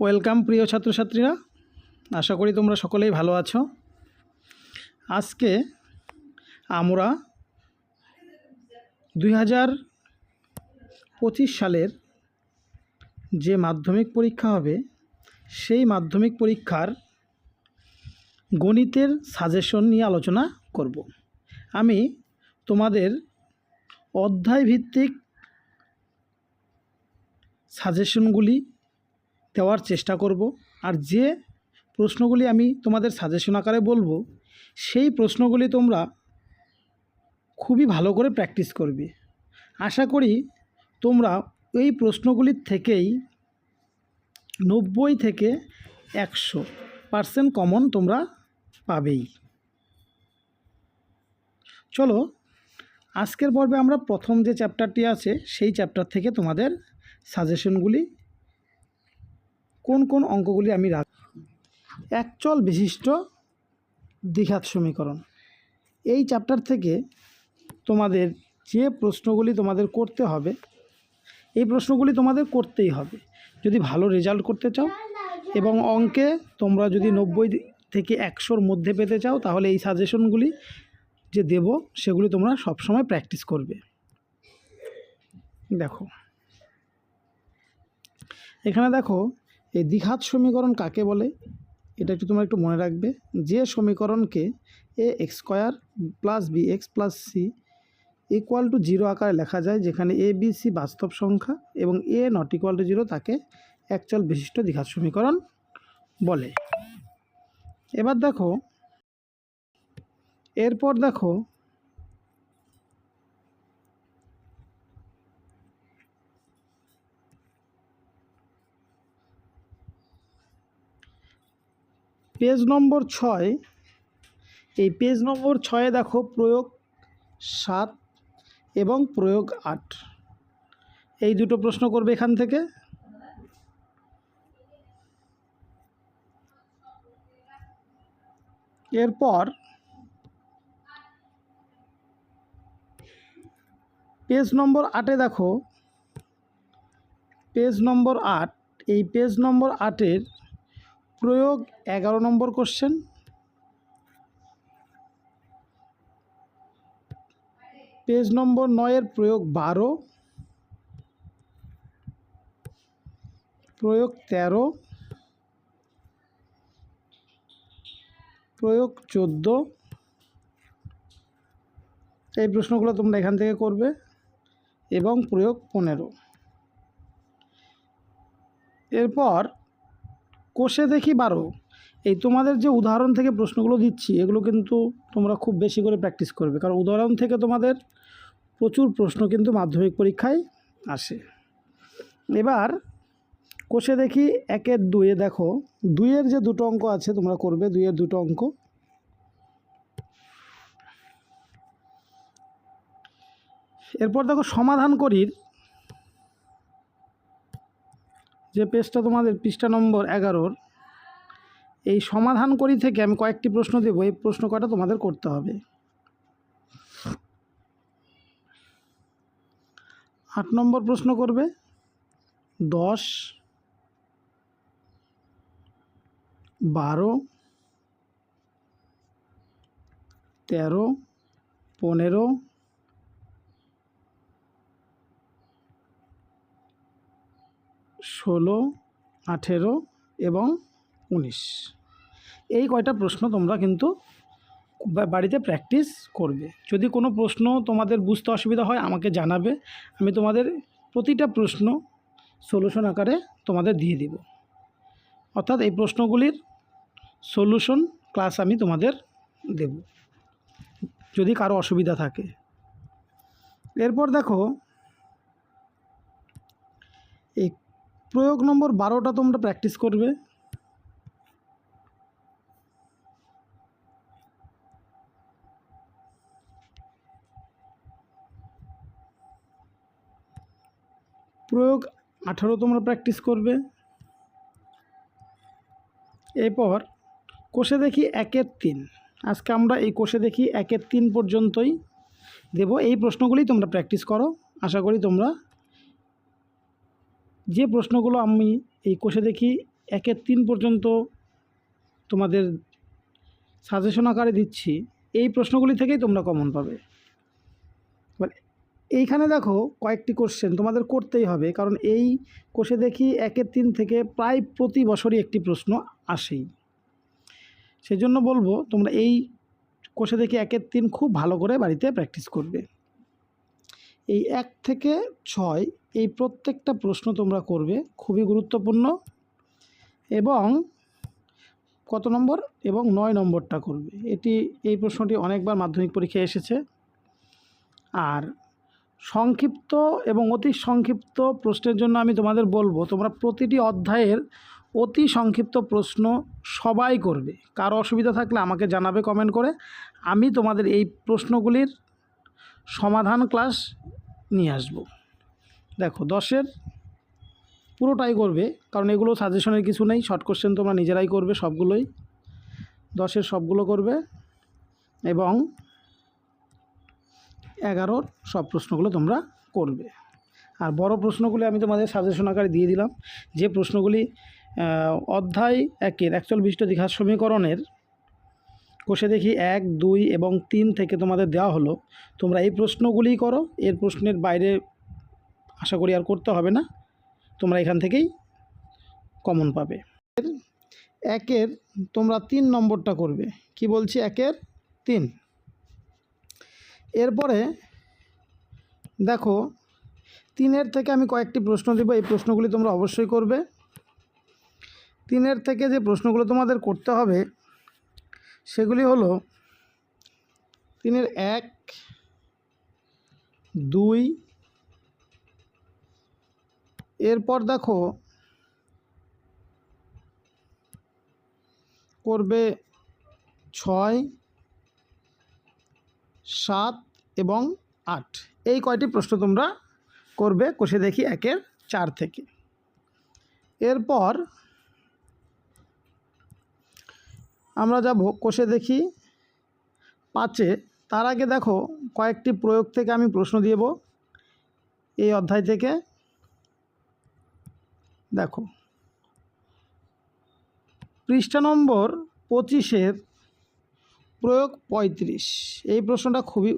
Welcome প্রিয় ছাত্রছাত্রীরা, আশা করি তোমরা সকলেই ভালো আছো। আজকে আমরা দুই হাজার পঁচিশ সালের যে মাধ্যমিক পরীক্ষা হবে, সেই মাধ্যমিক পরীক্ষার গণিতের সাজেশন নিয়ে আলোচনা করব। আমি তোমাদের অধ্যায় ভিত্তিক সাজেশনগুলি দেওয়ার চেষ্টা করব। আর যে প্রশ্নগুলি আমি তোমাদের সাজেশন আকারে বলব, সেই প্রশ্নগুলি তোমরা খুবই ভালো করে প্র্যাকটিস করবে। আশা করি তোমরা এই প্রশ্নগুলির থেকেই নব্বই থেকে একশো পার্সেন্ট কমন তোমরা পাবেই। চলো, আজকের পর্বে আমরা প্রথম যে চ্যাপ্টারটি আছে, সেই চ্যাপ্টার থেকে তোমাদের সাজেশনগুলি কোন কোন অঙ্কগুলি আমি রাখ একচল বিশিষ্ট দ্বিঘাত সমীকরণ। এই চ্যাপ্টার থেকে তোমাদের যে প্রশ্নগুলি তোমাদের করতে হবে, এই প্রশ্নগুলি তোমাদের করতেই হবে। যদি ভালো রেজাল্ট করতে চাও এবং অঙ্কে তোমরা যদি নব্বই থেকে একশোর মধ্যে পেতে চাও, তাহলে এই সাজেশনগুলি যে দেব, সেগুলি তোমরা সবসময় প্র্যাকটিস করবে। দেখো, এখানে দেখো এই দ্বিঘাত সমীকরণ কাকে বলে? এটা একটু তোমরা একটু মনে রাখবে। যে সমীকরণকে a x square plus b x plus c equal to zero আকারে লেখা যায়, যেখানে এ, বি, সি বাস্তব সংখ্যা এবং a not equal to zero তাকে একচল বিশিষ্ট দ্বিঘাত সমীকরণ বলে। এবার দেখো, এরপর দেখো পেজ নম্বর ছয়, এই পেজ নম্বর ছয়ে দেখো প্রয়োগ সাত এবং প্রয়োগ আট। এই দুটো প্রশ্ন করবে এখান থেকে। এরপর পেজ নম্বর আটে দেখো, পেজ নম্বর আট, এই পেজ নম্বর আটের প্রয়োগ এগারো নম্বর কোশ্চেন পেজ নম্বর নয়ের প্রয়োগ বারো। প্রয়োগ তেরো। প্রয়োগ চোদ্দ। এই প্রশ্নগুলো তোমরা এখান থেকে করবে এবং প্রয়োগ পনেরো। এরপর কোষে দেখি বারো। এই তোমাদের যে উদাহরণ থেকে প্রশ্নগুলো দিচ্ছি, এগুলো কিন্তু তোমরা খুব বেশি করে প্র্যাকটিস করবে। কারণ উদাহরণ থেকে তোমাদের প্রচুর প্রশ্ন কিন্তু মাধ্যমিক পরীক্ষায় আসে। এবার কোষে দেখি একের দুয়ে, দেখো, দুইয়ের যে দুটো অঙ্ক আছে তোমরা করবে, দুইয়ের দুটো অঙ্ক। এরপর দেখো সমাধান করির যে পেজটা তোমাদের পৃষ্ঠা নম্বর এগারোর, এই সমাধান করি থেকে আমি কয়েকটি প্রশ্ন দেবো। এই প্রশ্ন কটা তোমাদের করতে হবে? আট নম্বর প্রশ্ন করবে, দশ, বারো, তেরো, পনেরো ষোলো, আঠেরো এবং উনিশ। এই কয়টা প্রশ্ন তোমরা কিন্তু বাড়িতে প্র্যাকটিস করবে। যদি কোনো প্রশ্ন তোমাদের বুঝতে অসুবিধা হয়, আমাকে জানাবে। আমি তোমাদের প্রতিটা প্রশ্ন সলিউশন আকারে তোমাদের দিয়ে দিব। অর্থাৎ এই প্রশ্নগুলির সলিউশন ক্লাস আমি তোমাদের দেব। যদি কারও অসুবিধা থাকে। এরপর দেখো প্রয়োগ নম্বর বারোটা তোমরা প্র্যাকটিস করবে। প্রয়োগ আঠারো তোমরা প্র্যাকটিস করবে। এরপর কোষে দেখি একের তিন। আজকে আমরা এই কোষে দেখি একের তিন পর্যন্তই দেব। এই প্রশ্নগুলি তোমরা প্র্যাকটিস করো। আশা করি তোমরা যে প্রশ্নগুলো আমি এই কোষে দেখি একের তিন পর্যন্ত তোমাদের সাজেশন আকারে দিচ্ছি। এই প্রশ্নগুলি থেকেই তোমরা কমন পাবে। এবার এইখানে দেখো কয়েকটি কোশ্চেন তোমাদের করতেই হবে, কারণ এই কোষে দেখি একের তিন থেকে প্রায় প্রতি বছরই একটি প্রশ্ন আসেই। সেজন্য বলব, তোমরা এই কোষে দেখি একের তিন খুব ভালো করে বাড়িতে প্র্যাকটিস করবে। এই এক থেকে ছয় এই প্রত্যেকটা প্রশ্ন তোমরা করবে, খুবই গুরুত্বপূর্ণ। এবং কত নম্বর? এবং নয় নম্বরটা করবে। এটি, এই প্রশ্নটি অনেকবার মাধ্যমিক পরীক্ষায় এসেছে। আর সংক্ষিপ্ত এবং অতি সংক্ষিপ্ত প্রশ্নের জন্য আমি তোমাদের বলব, তোমরা প্রতিটি অধ্যায়ের অতি সংক্ষিপ্ত প্রশ্ন সবাই করবে। কারও অসুবিধা থাকলে আমাকে জানাবে কমেন্ট করে। আমি তোমাদের এই প্রশ্নগুলির সমাধান ক্লাস নিয়ে আসব। দেখো, দশের পুরোটাই করবে, কারণ এগুলো সাজেশনের কিছু নেই শর্ট কোশ্চেন তোমরা নিজেরাই করবে সবগুলোই। দশের সবগুলো করবে এবং এগারোর সব প্রশ্নগুলো তোমরা করবে। আর বড় প্রশ্নগুলি আমি তোমাদের সাজেশন আকারে দিয়ে দিলাম। যে প্রশ্নগুলি অধ্যায় একের একচল বিশিষ্ট দীঘার সমীকরণের কোষে দেখি এক, দুই এবং তিন থেকে তোমাদের দেওয়া হলো। তোমরা এই প্রশ্নগুলিই করো, এর প্রশ্নের বাইরে আশা করি আর করতে হবে না। তোমরা এখান থেকেই কমন পাবে। একের তোমরা তিন নম্বরটা করবে। কি বলছি একের? তিন। এরপরে দেখো, তিনের থেকে আমি কয়েকটি প্রশ্ন দেবো, এই প্রশ্নগুলি তোমরা অবশ্যই করবে। তিনের থেকে যে প্রশ্নগুলো তোমাদের করতে হবে সেগুলি হলো তিনের এক, দুই, এরপর দেখো করবে ছয়, সাত এবং আট। এই কয়টি প্রশ্ন তোমরা করবে, কষে দেখি একের চার থেকে। এরপর আমরা যা ভোগ কষে দেখি পাঁচে তার আগে দেখো, কয়েকটি প্রয়োগ থেকে আমি প্রশ্ন দিব। এই অধ্যায় থেকে দেখো। পৃষ্ঠা নম্বর পঁচিশের প্রয়োগ পঁয়ত্রিশ। এই প্রশ্নটা খুবই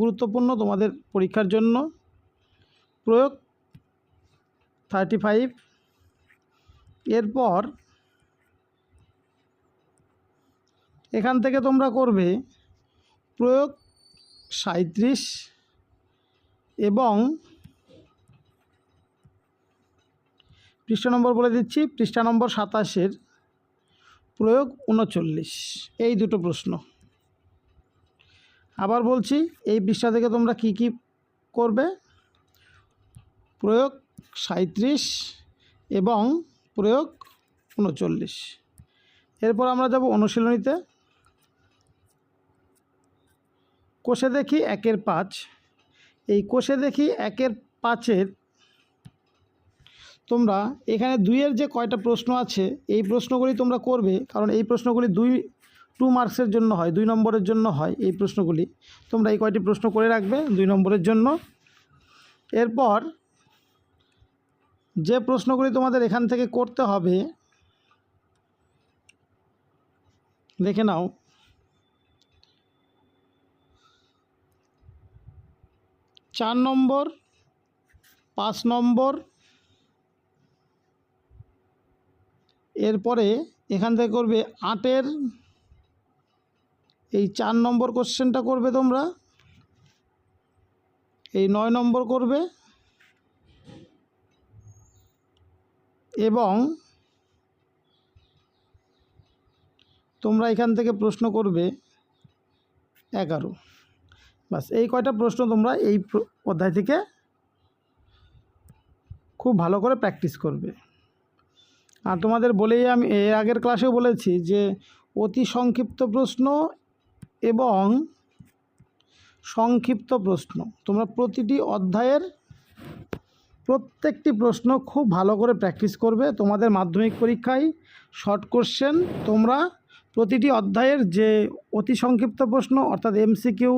গুরুত্বপূর্ণ তোমাদের পরীক্ষার জন্য। প্রয়োগ থার্টি ফাইভ এরপর এখান থেকে তোমরা করবে প্রয়োগ সাঁত্রিশ এবং পৃষ্ঠা নম্বর বলে দিচ্ছি, পৃষ্ঠা নম্বর সাতাশের প্রয়োগ উনচল্লিশ। এই দুটো প্রশ্ন। আবার বলছি, এই পৃষ্ঠা থেকে তোমরা কি কি করবে? প্রয়োগ সাঁত্রিশ এবং প্রয়োগ উনচল্লিশ। এরপর আমরা যাব অনুশীলনীতে। কোষে দেখি একের পাঁচ। এই কোষে দেখি একের পাঁচের তোমরা এখানে দুইয়ের যে কয়টা প্রশ্ন আছে, এই প্রশ্নগুলি তোমরা করবে, কারণ এই প্রশ্নগুলি দুই টু মার্কসের জন্য হয়, দুই নম্বরের জন্য হয় এই প্রশ্নগুলি। তোমরা এই কয়টি প্রশ্ন করে রাখবে, দুই নম্বরের জন্য। এরপর যে প্রশ্নগুলি তোমাদের এখান থেকে করতে হবে, দেখে নাও। চার নম্বর, পাঁচ নম্বর। এরপরে এখান থেকে করবে আটের। এই চার নম্বর কোশ্চেনটা করবে তোমরা। এই নয় নম্বর করবে। এবং তোমরা এখান থেকে প্রশ্ন করবে এগারো। বাস এই কয়টা প্রশ্ন তোমরা এই অধ্যায় থেকে খুব ভালো করে প্র্যাকটিস করবে। আর তোমাদের বলেই আমি এর আগের ক্লাসেও বলেছি যে অতি সংক্ষিপ্ত প্রশ্ন এবং সংক্ষিপ্ত প্রশ্ন। তোমরা প্রতিটি অধ্যায়ের প্রত্যেকটি প্রশ্ন খুব ভালো করে প্র্যাকটিস করবে। তোমাদের মাধ্যমিক পরীক্ষায় শর্ট কোশ্চেন তোমরা প্রতিটি অধ্যায়ের যে অতি সংক্ষিপ্ত প্রশ্ন, অর্থাৎ এমসিকিউ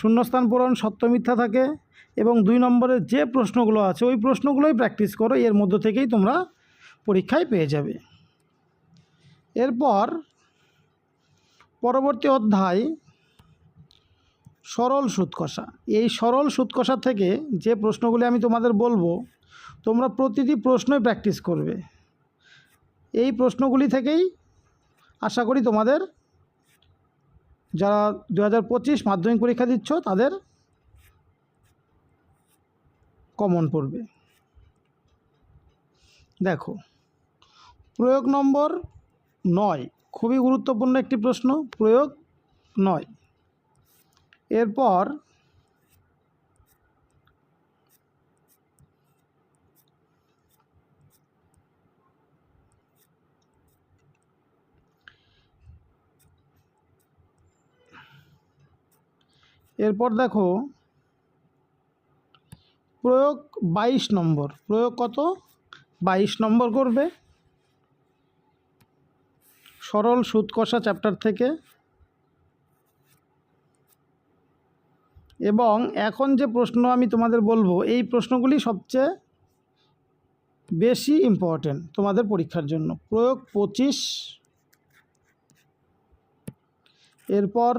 শূন্যস্থান পূরণ, সত্য মিথ্যা থাকে এবং দুই নম্বরের যে প্রশ্নগুলো আছে, ওই প্রশ্নগুলোই প্র্যাকটিস করো, এর মধ্য থেকেই তোমরা পরীক্ষায় পেয়ে যাবে। এরপর পরবর্তী অধ্যায়, সরল সুদ কষা এই সরল সুদ কষা থেকে যে প্রশ্নগুলি আমি তোমাদের বলব, তোমরা প্রতিটি প্রশ্নই প্র্যাকটিস করবে। এই প্রশ্নগুলি থেকেই আশা করি তোমাদের যারা দু হাজার পঁচিশ মাধ্যমিক পরীক্ষা দিচ্ছ, তাদের কমন পড়বে। দেখো, প্রয়োগ নম্বর নয়, খুবই গুরুত্বপূর্ণ একটি প্রশ্ন, প্রয়োগ নয়। এরপর এরপর দেখো, প্রয়োগ বাইশ নম্বর। প্রয়োগ কত? বাইশ নম্বর করবে। সরল সুদ কষা চ্যাপ্টার থেকে। এবং এখন যে প্রশ্ন আমি তোমাদের বলব, এই প্রশ্নগুলি সবচেয়ে বেশি ইম্পর্টেন্ট তোমাদের পরীক্ষার জন্য। প্রয়োগ পঁচিশ। এরপর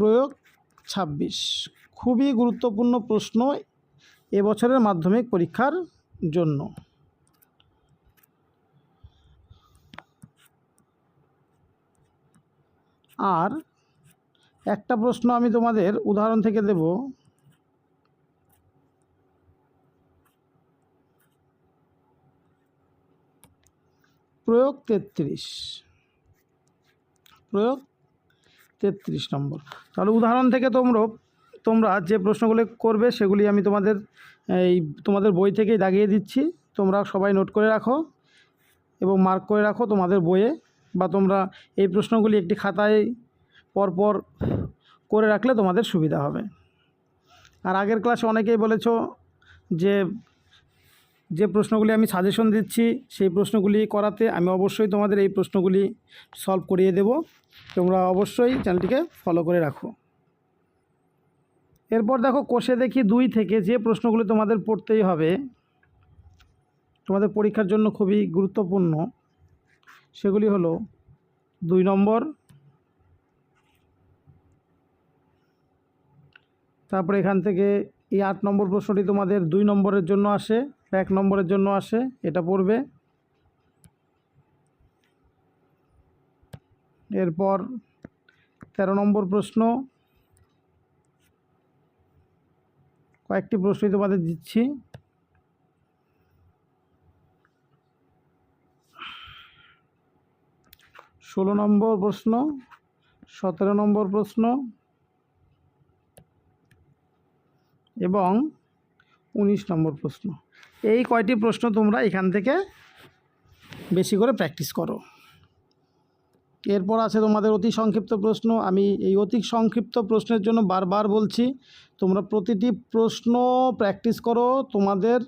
প্রয়োগ ছাব্বিশ। খুবই গুরুত্বপূর্ণ প্রশ্ন এবছরের মাধ্যমিক পরীক্ষার জন্য। আর একটা প্রশ্ন আমি তোমাদের উদাহরণ থেকে দেব। প্রয়োগ তেত্রিশ। প্রয়োগ তেত্রিশ নম্বর। তাহলে উদাহরণ থেকে তোমরা তোমরা যে প্রশ্নগুলি করবে সেগুলি আমি তোমাদের, এই তোমাদের বই থেকেই দাগিয়ে দিচ্ছি। তোমরা সবাই নোট করে রাখো এবং মার্ক করে রাখো তোমাদের বইয়ে বা তোমরা এই প্রশ্নগুলি একটি খাতায় পরপর করে রাখলে তোমাদের সুবিধা হবে। আর আগের ক্লাসে অনেকেই বলেছ যে যে প্রশ্নগুলি আমি সাজেশন দিচ্ছি, সেই প্রশ্নগুলি করাতে আমি অবশ্যই তোমাদের এই প্রশ্নগুলি সলভ করিয়ে দেব। তোমরা অবশ্যই চ্যানেলটিকে ফলো করে রাখো। এরপর দেখো কোষে দেখি দুই থেকে যে প্রশ্নগুলি তোমাদের পড়তেই হবে, তোমাদের পরীক্ষার জন্য খুবই গুরুত্বপূর্ণ, সেগুলি হলো দুই নম্বর, তারপরে এখান থেকে এই আট নম্বর প্রশ্নটি তোমাদের দুই নম্বরের জন্য আসে। এক নম্বরের জন্য আসে, এটা পড়বে। এরপর তেরো নম্বর প্রশ্ন। কয়েকটি প্রশ্নই তোমাদের দিচ্ছি। ষোলো নম্বর প্রশ্ন, সতেরো নম্বর প্রশ্ন এবং উনিশ নম্বর প্রশ্ন। এই কয়টি প্রশ্ন তোমরা এখান থেকে বেশি করে প্র্যাকটিস করো। এরপর আছে তোমাদের অতি সংক্ষিপ্ত প্রশ্ন। আমি এই অতি সংক্ষিপ্ত প্রশ্নের জন্য বারবার বলছি, তোমরা প্রতিটি প্রশ্ন প্র্যাকটিস করো। তোমাদের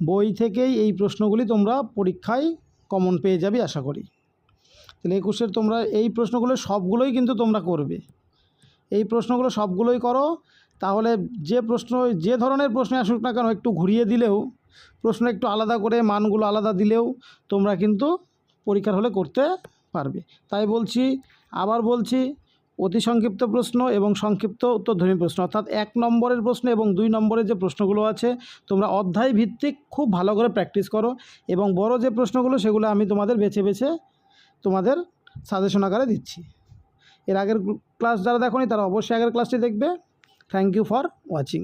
বই থেকেই এই প্রশ্নগুলি তোমরা পরীক্ষায় কমন পেয়ে যাবে আশা করি। তাহলে একুশের তোমরা এই প্রশ্নগুলো সবগুলোই কিন্তু তোমরা করবে। এই প্রশ্নগুলো সবগুলোই করো। তাহলে যে প্রশ্ন, যে ধরনের প্রশ্ন আসুক না কেন, একটু ঘুরিয়ে দিলেও প্রশ্ন একটু আলাদা করে, মানগুলো আলাদা দিলেও তোমরা কিন্তু পরীক্ষার হলে করতে পারবে। তাই বলছি, আবার বলছি, অতি সংক্ষিপ্ত প্রশ্ন এবং সংক্ষিপ্ত উত্তরধ্বনি প্রশ্ন। অর্থাৎ এক নম্বরের প্রশ্ন এবং দুই নম্বরের যে প্রশ্নগুলো আছে, তোমরা অধ্যায় ভিত্তিক খুব ভালো করে প্র্যাকটিস করো এবং বড় যে প্রশ্নগুলো, সেগুলো আমি তোমাদের বেছে বেছে তোমাদের সাজেশন আকারে দিচ্ছি। এর আগের ক্লাস যারা দেখোনি, তারা অবশ্যই আগের ক্লাসটি দেখবে। Thank you for watching